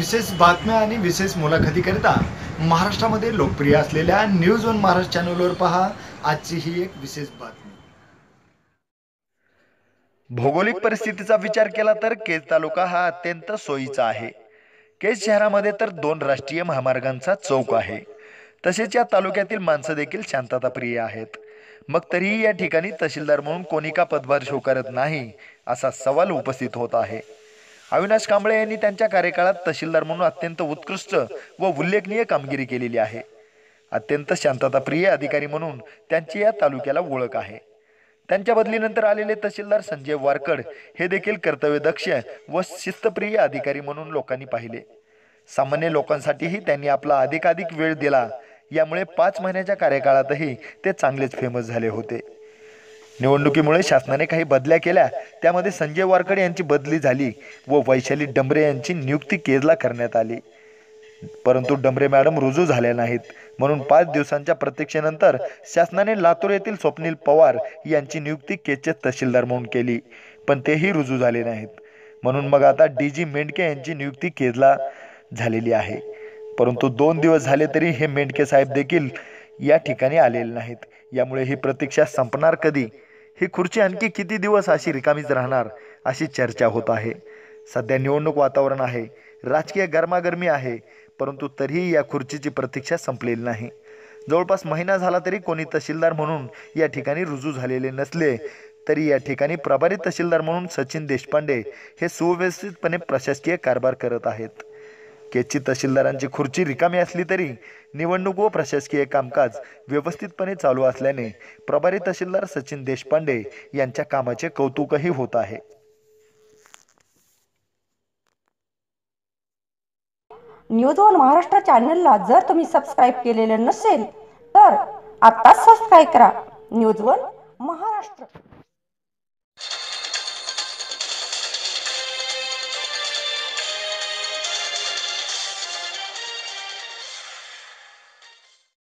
विशेष बातम्या आणि विशेष मुलाखतीकरिता महाराष्ट्रामध्ये लोकप्रिय असलेल्या न्यूज वन महाराष्ट्र चॅनलवर पहा. आजची ही एक विशेष बातमी. भौगोलिक परिस्थितीचा विचार केला तर केज तालुका हा अत्यंत सोयीचा आहे. केज शहरामध्ये तर दोन राष्ट्रीय महामार्गांचा चौक आहे. तसेच या तालुक्यातील माणसं देखील शांतताप्रिय आहेत. मग तरीही या ठिकाणी तहसीलदार म्हणून कोणी का पदभार शो करत नाही असा सवाल उपस्थित होत आहे. अविनाश कांबळे यांनी त्यांच्या कार्यकाळात तहसीलदार म्हणून अत्यंत उत्कृष्ट व उल्लेखनीय कामगिरी केलेली आहे. अत्यंत शांतताप्रिय अधिकारी म्हणून त्यांची या तालुक्याला ओळख आहे. त्यांच्या बदलीनंतर आलेले तहसीलदार संजय वारकड हे देखील कर्तव्यदक्ष व शिस्तप्रिय अधिकारी म्हणून लोकांनी पाहिले. सामान्य लोकांसाठीही त्यांनी आपला अधिकाधिक वेळ दिला. यामुळे पाच महिन्याच्या कार्यकाळातही ते चांगलेच फेमस झाले होते. निवडणुकीमुळे शासनाने काही बदल्या केल्या. त्यामध्ये संजय वारकड यांची बदली झाली व वैशाली डंबरे यांची नियुक्ती केजला करण्यात आली. परंतु डंबरे मॅडम रुजू झाल्या नाहीत. म्हणून पाच दिवसांच्या प्रतीक्षेनंतर शासनाने लातूर येथील स्वप्नील पवार यांची नियुक्ती केजचे तहसीलदार म्हणून केली. पण तेही रुजू झाले नाहीत. म्हणून मग आता डी जी मेंढके यांची नियुक्ती केजला झालेली आहे. परंतु दोन दिवस झाले तरी हे मेंढके साहेब देखील या ठिकाणी आलेले नाहीत. यामुळे ही प्रतीक्षा संपणार कधी? ही खुर्ची आणखी किती दिवस अशी रिकामीच राहणार अशी चर्चा होत आहे. सध्या निवडणूक वातावरण आहे. राजकीय गरमागरमी आहे. परंतु तरीही या खुर्चीची प्रतीक्षा संपलेली नाही. जवळपास महिना झाला तरी कोणी तहसीलदार म्हणून या ठिकाणी रुजू झालेले नसले तरी या ठिकाणी प्रभारी तहसीलदार म्हणून सचिन देशपांडे हे सुव्यवस्थितपणे प्रशासकीय कारभार करत आहेत. केची तहसीलदारांची खुर्ची रिकामी असली तरी निवडणूक व प्रशासकीय कामकाज व्यवस्थितपणे चालू असल्याने प्रभारी तहसीलदार सचिन देशपांडे यांच्या कामाचे कौतुकही होत आहे. न्यूज वन महाराष्ट्र चॅनलला जर तुम्ही सबस्क्राईब केलेलं नसेल तर आत्ताच सबस्क्राईब करा. News one Maharashtra.